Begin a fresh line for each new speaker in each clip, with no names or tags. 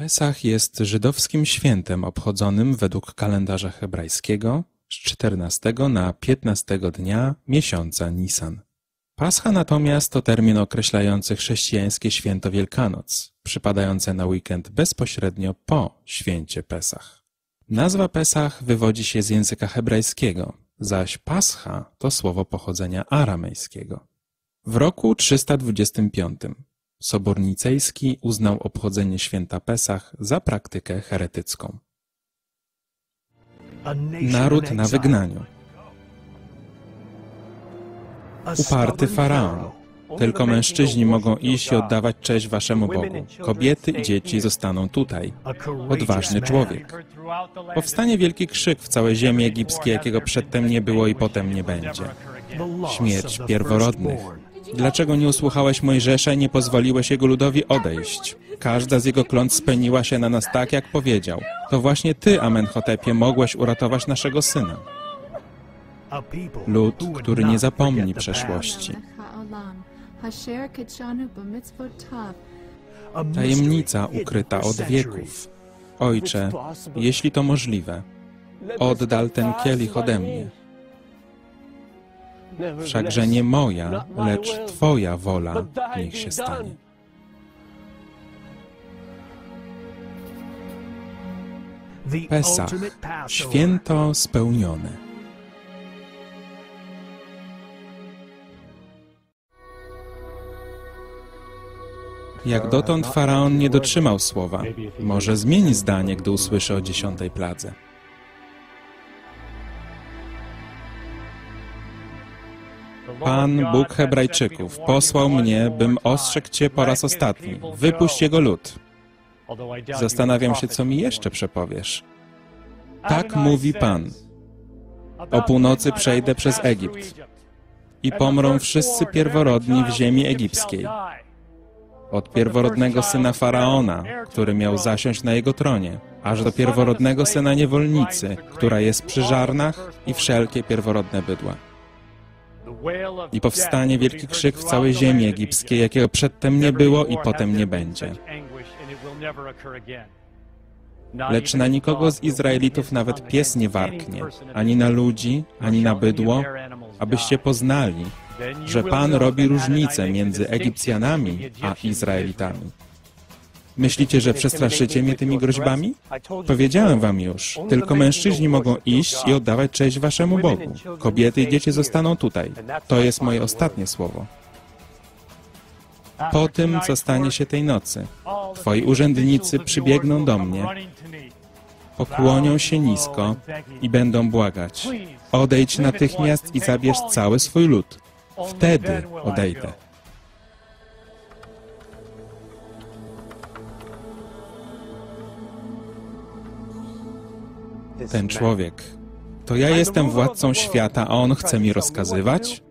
Pesach jest żydowskim świętem obchodzonym według kalendarza hebrajskiego z 14 na 15 dnia miesiąca Nisan. Pascha natomiast to termin określający chrześcijańskie święto Wielkanoc, przypadające na weekend bezpośrednio po święcie Pesach. Nazwa Pesach wywodzi się z języka hebrajskiego, zaś Pascha to słowo pochodzenia aramejskiego. W roku 325 Sobór Nicejski uznał obchodzenie święta Pesach za praktykę heretycką. Naród na wygnaniu. Uparty faraon. Tylko mężczyźni mogą iść i oddawać cześć waszemu Bogu. Kobiety i dzieci zostaną tutaj. Odważny człowiek. Powstanie wielki krzyk w całej ziemi egipskiej, jakiego przedtem nie było i potem nie będzie. Śmierć pierworodnych. Dlaczego nie usłuchałeś Mojżesza i nie pozwoliłeś jego ludowi odejść? Każda z jego klątw spełniła się na nas tak, jak powiedział. To właśnie ty, Amenhotepie, mogłeś uratować naszego syna. Lud, który nie zapomni przeszłości. Tajemnica ukryta od wieków. Ojcze, jeśli to możliwe, oddal ten kielich ode mnie. Wszakże nie moja, lecz Twoja wola niech się stanie. Pesach, święto spełnione. Jak dotąd faraon nie dotrzymał słowa. Może zmieni zdanie, gdy usłyszy o dziesiątej pladze. Pan, Bóg Hebrajczyków, posłał mnie, bym ostrzegł Cię po raz ostatni. Wypuść Jego lud. Zastanawiam się, co mi jeszcze przepowiesz. Tak mówi Pan. O północy przejdę przez Egipt i pomrą wszyscy pierworodni w ziemi egipskiej. Od pierworodnego syna Faraona, który miał zasiąść na jego tronie, aż do pierworodnego syna niewolnicy, która jest przy żarnach i wszelkie pierworodne bydła. I powstanie wielki krzyk w całej ziemi egipskiej, jakiego przedtem nie było i potem nie będzie. Lecz na nikogo z Izraelitów nawet pies nie warknie, ani na ludzi, ani na bydło, abyście poznali, że Pan robi różnicę między Egipcjanami a Izraelitami. Myślicie, że przestraszycie mnie tymi groźbami? Powiedziałem wam już, tylko mężczyźni mogą iść i oddawać cześć waszemu Bogu. Kobiety i dzieci zostaną tutaj. To jest moje ostatnie słowo. Po tym, co stanie się tej nocy, twoi urzędnicy przybiegną do mnie, pokłonią się nisko i będą błagać. Odejdź natychmiast i zabierz cały swój lud. Wtedy odejdę. Ten człowiek. To ja jestem władcą świata, a on chce mi rozkazywać?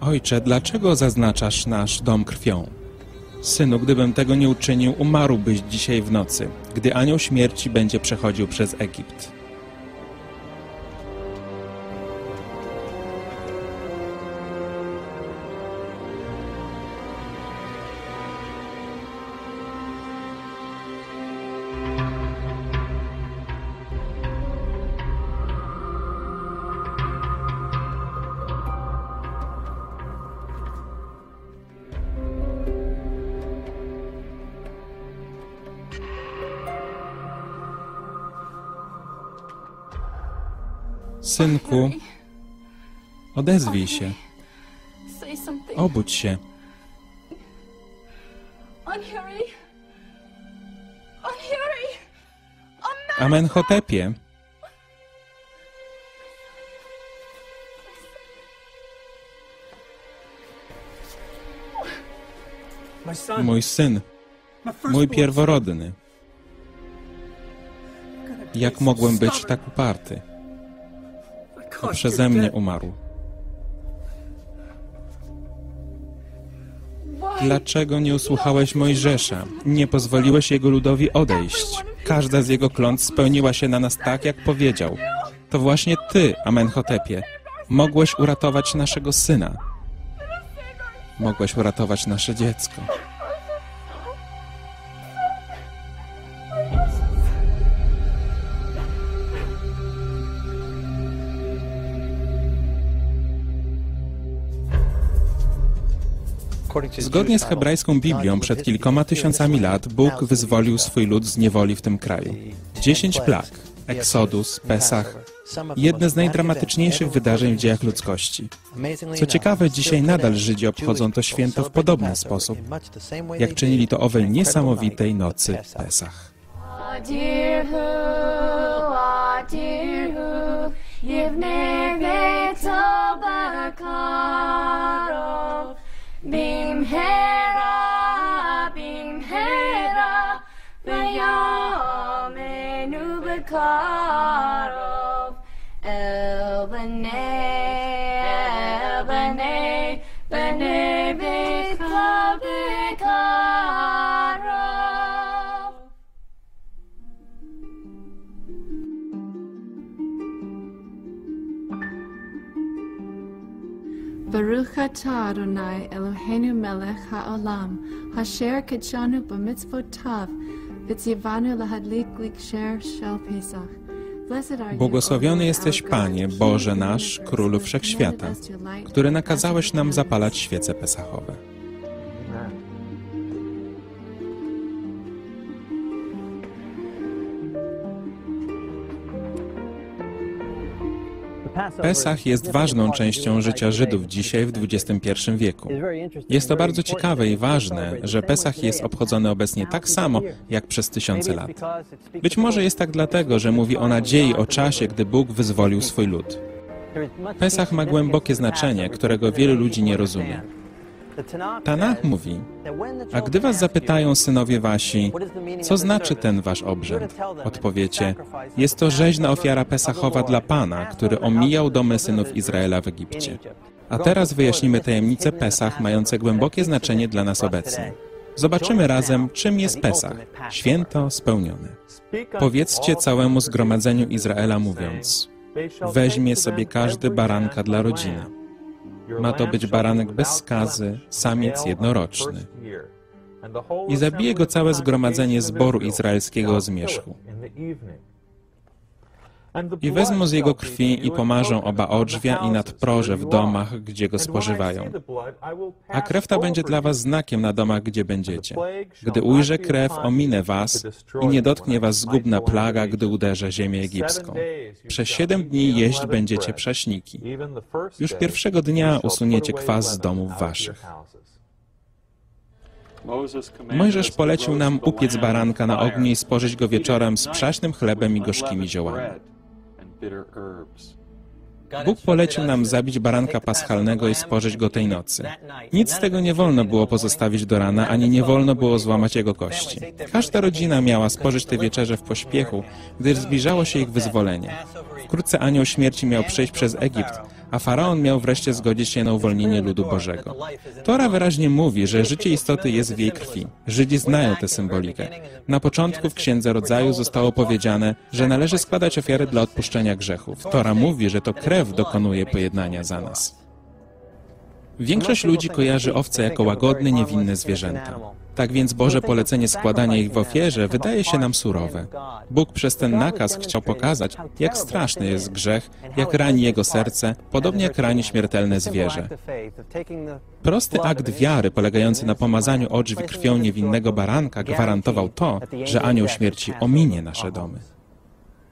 Ojcze, dlaczego zaznaczasz nasz dom krwią? Synu, gdybym tego nie uczynił, umarłbyś dzisiaj w nocy, gdy anioł śmierci będzie przechodził przez Egipt. Synku, odezwij się, obudź się. Amenhotepie, mój syn, mój pierworodny. Jak mogłem być tak uparty? To przeze mnie umarł. Dlaczego nie usłuchałeś Mojżesza? Nie pozwoliłeś jego ludowi odejść. Każda z jego klątw spełniła się na nas tak, jak powiedział. To właśnie ty, Amenhotepie, mogłeś uratować naszego syna. Mogłeś uratować nasze dziecko. Zgodnie z hebrajską Biblią przed kilkoma tysiącami lat Bóg wyzwolił swój lud z niewoli w tym kraju. Dziesięć plag, Eksodus, Pesach, jedne z najdramatyczniejszych wydarzeń w dziejach ludzkości. Co ciekawe, dzisiaj nadal Żydzi obchodzą to święto w podobny sposób, jak czynili to owej niesamowitej nocy Pesach.
Adirhu, Adirhu, Yivne car of Elbenay, Elbenay, Benay, Bikla, Bikla, Baruch atah Adonai Eloheinu melech haolam, hasher kitshanu b'mitzvotav,
Błogosławiony jesteś, Panie, Boże nasz, Królu Wszechświata, który nakazałeś nam zapalać świece pesachowe. Pesach jest ważną częścią życia Żydów dzisiaj w XXI wieku. Jest to bardzo ciekawe i ważne, że Pesach jest obchodzony obecnie tak samo jak przez tysiące lat. Być może jest tak dlatego, że mówi o nadziei o czasie, gdy Bóg wyzwolił swój lud.
Pesach ma głębokie znaczenie, którego wielu ludzi nie rozumie.
Tanach mówi, a gdy was zapytają synowie wasi, co znaczy ten wasz obrzęd? Odpowiecie, jest to rzeźna ofiara pesachowa dla Pana, który omijał domy synów Izraela w Egipcie. A teraz wyjaśnimy tajemnicę Pesach, mające głębokie znaczenie dla nas obecnie. Zobaczymy razem, czym jest Pesach, święto spełnione. Powiedzcie całemu zgromadzeniu Izraela mówiąc, weźmie sobie każdy baranka dla rodziny. Ma to być baranek bez skazy, samiec jednoroczny. I zabije go całe zgromadzenie zboru izraelskiego o zmierzchu. I wezmą z jego krwi i pomarzą oba odrzwia i nadproże w domach, gdzie go spożywają. A krew ta będzie dla was znakiem na domach, gdzie będziecie. Gdy ujrzę krew, ominę was i nie dotknie was zgubna plaga, gdy uderzę ziemię egipską. Przez siedem dni jeść będziecie prześniki. Już pierwszego dnia usuniecie kwas z domów waszych. Mojżesz polecił nam upiec baranka na ogniu i spożyć go wieczorem z przaśnym chlebem i gorzkimi ziołami. Bóg polecił nam zabić baranka paschalnego i spożyć go tej nocy. Nic z tego nie wolno było pozostawić do rana, ani nie wolno było złamać jego kości. Każda rodzina miała spożyć tę wieczerze w pośpiechu, gdyż zbliżało się ich wyzwolenie. Wkrótce anioł śmierci miał przejść przez Egipt, a faraon miał wreszcie zgodzić się na uwolnienie ludu Bożego. Tora wyraźnie mówi, że życie istoty jest w jej krwi. Żydzi znają tę symbolikę. Na początku w Księdze Rodzaju zostało powiedziane, że należy składać ofiary dla odpuszczenia grzechów. Tora mówi, że to krew dokonuje pojednania za nas. Większość ludzi kojarzy owce jako łagodne, niewinne zwierzęta. Tak więc Boże polecenie składania ich w ofierze wydaje się nam surowe. Bóg przez ten nakaz chciał pokazać, jak straszny jest grzech, jak rani jego serce, podobnie jak rani śmiertelne zwierzę. Prosty akt wiary polegający na pomazaniu odrzwi krwią niewinnego baranka gwarantował to, że anioł śmierci ominie nasze domy.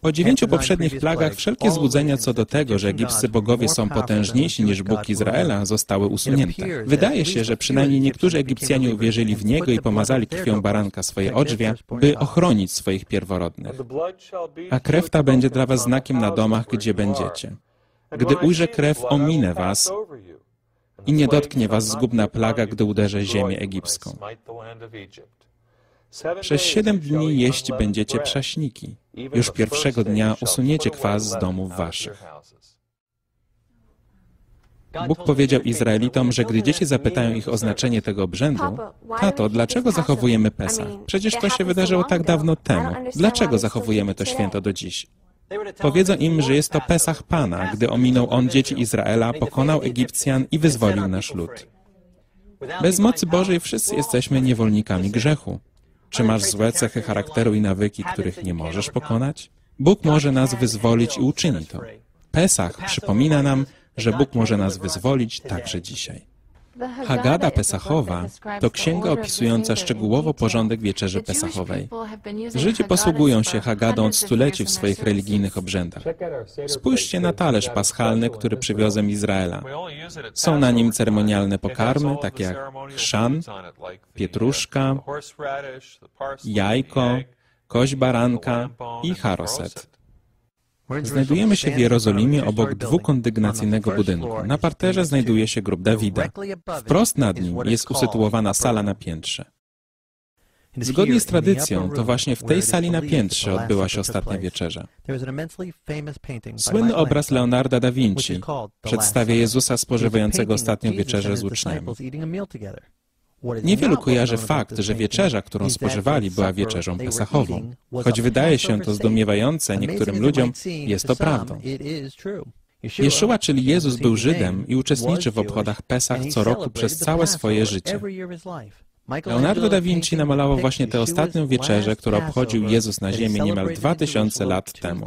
Po dziewięciu poprzednich plagach wszelkie złudzenia co do tego, że egipscy bogowie są potężniejsi niż Bóg Izraela, zostały usunięte. Wydaje się, że przynajmniej niektórzy Egipcjanie uwierzyli w niego i pomazali krwią baranka swoje odrzwia, by ochronić swoich pierworodnych. A krew ta będzie dla was znakiem na domach, gdzie będziecie. Gdy ujrzę krew, ominę was i nie dotknie was zgubna plaga, gdy uderzę ziemię egipską. Przez siedem dni jeść będziecie prześniki. Już pierwszego dnia usuniecie kwas z domów waszych. Bóg powiedział Izraelitom, że gdy dzieci zapytają ich o znaczenie tego obrzędu, tato, dlaczego zachowujemy Pesach? Przecież to się wydarzyło tak dawno temu. Dlaczego zachowujemy to święto do dziś? Powiedzą im, że jest to Pesach Pana, gdy ominął On dzieci Izraela, pokonał Egipcjan i wyzwolił nasz lud. Bez mocy Bożej wszyscy jesteśmy niewolnikami grzechu. Czy masz złe cechy charakteru i nawyki, których nie możesz pokonać? Bóg może nas wyzwolić i uczyni to. Pesach przypomina nam, że Bóg może nas wyzwolić także dzisiaj. Hagada Pesachowa to księga opisująca szczegółowo porządek wieczerzy Pesachowej. Żydzi posługują się Hagadą od stuleci w swoich religijnych obrzędach. Spójrzcie na talerz paschalny, który przywiozem Izraela. Są na nim ceremonialne pokarmy, takie jak chrzan, pietruszka, jajko, kość baranka i haroset. Znajdujemy się w Jerozolimie obok dwukondygnacyjnego budynku. Na parterze znajduje się grób Dawida. Wprost nad nim jest usytuowana sala na piętrze. Zgodnie z tradycją, to właśnie w tej sali na piętrze odbyła się ostatnia wieczerza. Słynny obraz Leonarda da Vinci przedstawia Jezusa spożywającego ostatnią wieczerzę z uczniami. Niewielu kojarzy fakt, że wieczerza, którą spożywali, była wieczerzą pesachową. Choć wydaje się to zdumiewające niektórym ludziom, jest to prawdą. Jeszua, czyli Jezus, był Żydem i uczestniczy w obchodach Pesach co roku przez całe swoje życie. Leonardo da Vinci namalował właśnie tę ostatnią wieczerzę, którą obchodził Jezus na ziemi niemal dwa tysiące lat temu.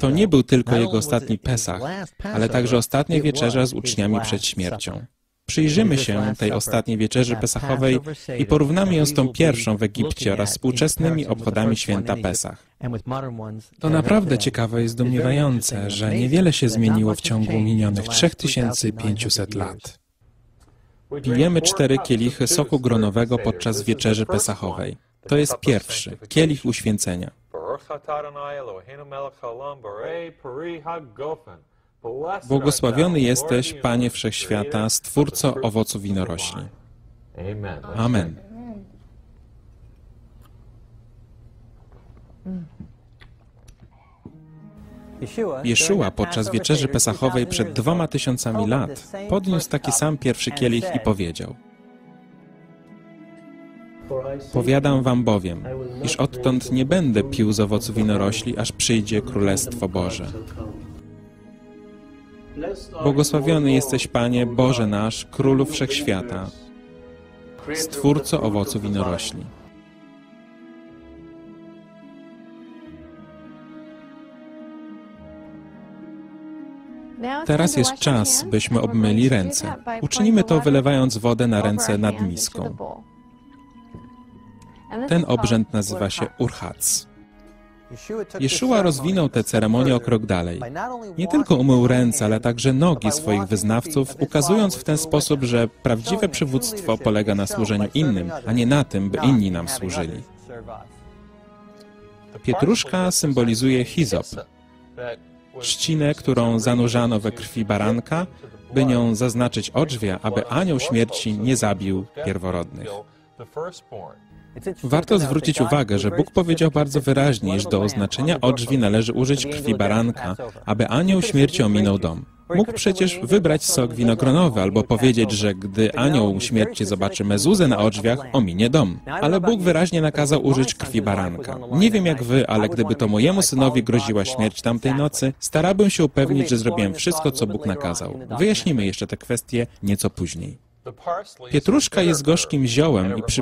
To nie był tylko jego ostatni Pesach, ale także ostatnia wieczerza z uczniami przed śmiercią. Przyjrzymy się tej ostatniej wieczerzy pesachowej i porównamy ją z tą pierwszą w Egipcie oraz współczesnymi obchodami święta Pesach. To naprawdę ciekawe i zdumiewające, że niewiele się zmieniło w ciągu minionych 3500 lat. Pijemy cztery kielichy soku gronowego podczas wieczerzy pesachowej. To jest pierwszy, kielich uświęcenia. Błogosławiony jesteś, Panie Wszechświata, Stwórco owoców winorośli. Amen. Jeszua podczas wieczerzy pesachowej przed dwoma tysiącami lat podniósł taki sam pierwszy kielich i powiedział Powiadam wam bowiem, iż odtąd nie będę pił z owocu winorośli, aż przyjdzie Królestwo Boże. Błogosławiony jesteś, Panie, Boże nasz, Królu Wszechświata, Stwórco owocu winorośli. Teraz jest czas, byśmy obmyli ręce. Uczynimy to wylewając wodę na ręce nad miską. Ten obrzęd nazywa się urchac. Jeszua rozwinął tę ceremonię o krok dalej. Nie tylko umył ręce, ale także nogi swoich wyznawców, ukazując w ten sposób, że prawdziwe przywództwo polega na służeniu innym, a nie na tym, by inni nam służyli. Pietruszka symbolizuje hizop, trzcinę, którą zanurzano we krwi baranka, by nią zaznaczyć odrzwia, aby anioł śmierci nie zabił pierworodnych. Warto zwrócić uwagę, że Bóg powiedział bardzo wyraźnie, iż do oznaczenia odrzwi należy użyć krwi baranka, aby anioł śmierci ominął dom. Mógł przecież wybrać sok winogronowy albo powiedzieć, że gdy anioł śmierci zobaczy mezuzę na odrzwiach, ominie dom. Ale Bóg wyraźnie nakazał użyć krwi baranka. Nie wiem jak wy, ale gdyby to mojemu synowi groziła śmierć tamtej nocy, starałbym się upewnić, że zrobiłem wszystko, co Bóg nakazał. Wyjaśnimy jeszcze te kwestie nieco później. Pietruszka jest gorzkim ziołem i przy